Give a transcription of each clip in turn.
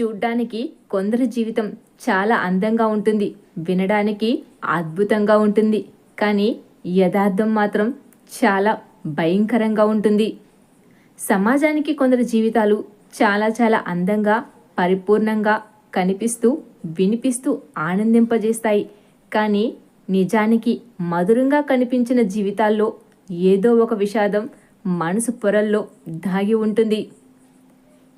చూడ్డానికి కొందరి జీవితం చాలా అందంగా ఉంటుంది వినడానికి అద్భుతంగా ఉంటుంది. కానీ యథార్థం మాత్రం చాలా భయంకరంగా ఉంటుంది. సమాజానికి కొందరి జీవితాలు చాలా చాలా అందంగా పరిపూర్ణంగా కనిపిస్తూ వినిపిస్తూ ఆనందింపజేస్తాయి. కానీ నిజానికి మధురంగా కనిపించిన జీవితాల్లో ఏదో ఒక విషాదం మనసు పొరల్లో దాగి ఉంటుంది.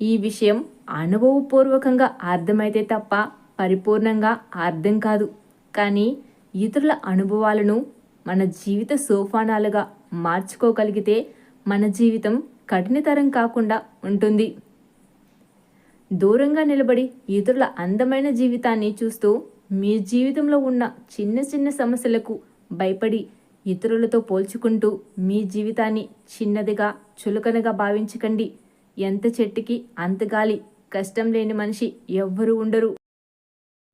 ఈ విషయం అనుభవపూర్వకంగా అర్థమైతే తప్ప పరిపూర్ణంగా అర్థం కాదు. కానీ ఇతరుల అనుభవాలను మన జీవిత సోపానాలుగా మార్చుకోగలిగితే మన జీవితం కఠినతరం కాకుండా ఉంటుంది. దూరంగా నిలబడి ఇతరుల అందమైన జీవితాన్ని చూస్తూ మీ జీవితంలో ఉన్న చిన్న చిన్న సమస్యలకు భయపడి ఇతరులతో పోల్చుకుంటూ మీ జీవితాన్ని చిన్నదిగా చులకనగా భావించకండి. ఎంత చెట్టుకి అంత గాలి. కష్టం లేని మనిషి ఎవ్వరూ ఉండరు.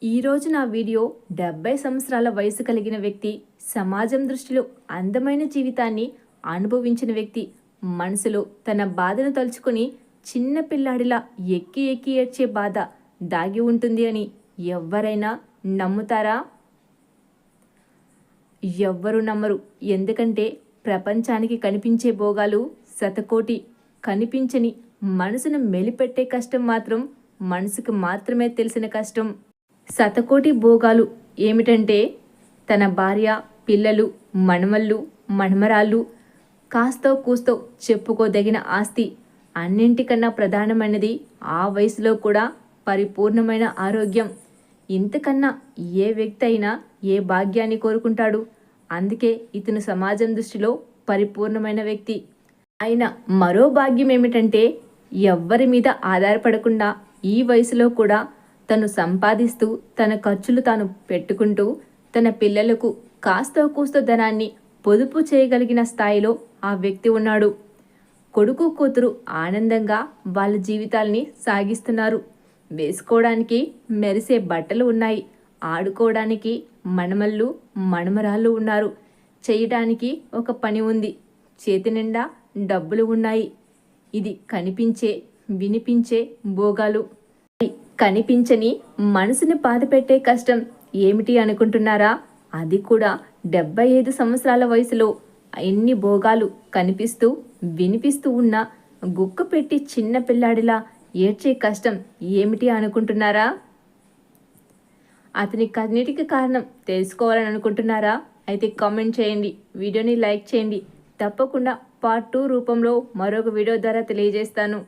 ఈరోజు నా వీడియో డెబ్బై సంవత్సరాల వయసు కలిగిన వ్యక్తి సమాజం దృష్టిలో అందమైన జీవితాన్ని అనుభవించిన వ్యక్తి మనసులో తన బాధను తలుచుకొని చిన్న పిల్లాడిలా ఎక్కి ఎక్కి ఏడ్చే బాధ దాగి ఉంటుంది అని ఎవ్వరైనా నమ్ముతారా? ఎవ్వరు నమ్మరు. ఎందుకంటే ప్రపంచానికి కనిపించే భోగాలు శతకోటి. కనిపించని మనసును మెలిపెట్టే కష్టం మాత్రం మనసుకు మాత్రమే తెలిసిన కష్టం. శతకోటి భోగాలు ఏమిటంటే తన భార్య పిల్లలు మణమళ్ళు మణమరాళ్ళు కాస్తో కూస్తో చెప్పుకోదగిన ఆస్తి. అన్నింటికన్నా ప్రధానమైనది ఆ వయసులో కూడా పరిపూర్ణమైన ఆరోగ్యం. ఇంతకన్నా ఏ వ్యక్తి అయినా ఏ భాగ్యాన్ని కోరుకుంటాడు? అందుకే ఇతను సమాజం దృష్టిలో పరిపూర్ణమైన వ్యక్తి. అయిన మరో భాగ్యం ఏమిటంటే ఎవ్వరి మీద ఆధారపడకుండా ఈ వయసులో కూడా తను సంపాదిస్తూ తన ఖర్చులు తాను పెట్టుకుంటూ తన పిల్లలకు కాస్తో కూస్తో ధనాన్ని పొదుపు చేయగలిగిన స్థాయిలో ఆ వ్యక్తి ఉన్నాడు. కొడుకు కూతురు ఆనందంగా వాళ్ళ జీవితాల్ని సాగిస్తున్నారు. వేసుకోవడానికి మెరిసే బట్టలు ఉన్నాయి. ఆడుకోవడానికి మనమళ్ళు మణమరాళ్ళు ఉన్నారు. చేయడానికి ఒక పని ఉంది. చేతి నిండా డబ్బులు ఉన్నాయి. ఇది కనిపించే వినిపించే భోగాలు. కనిపించని మనసుని బాధపెట్టే కష్టం ఏమిటి అనుకుంటున్నారా? అది కూడా డెబ్బై ఐదు సంవత్సరాల వయసులో ఎన్ని భోగాలు కనిపిస్తూ వినిపిస్తూ ఉన్న గుక్క పెట్టి చిన్న పిల్లాడిలా ఏడ్చే కష్టం ఏమిటి అనుకుంటున్నారా? అతని కన్నిటికి కారణం తెలుసుకోవాలని అనుకుంటున్నారా? అయితే కామెంట్ చేయండి. వీడియోని లైక్ చేయండి. తప్పకుండా పార్ట్ టూ రూపంలో మరొక వీడియో ద్వారా తెలియజేస్తాను.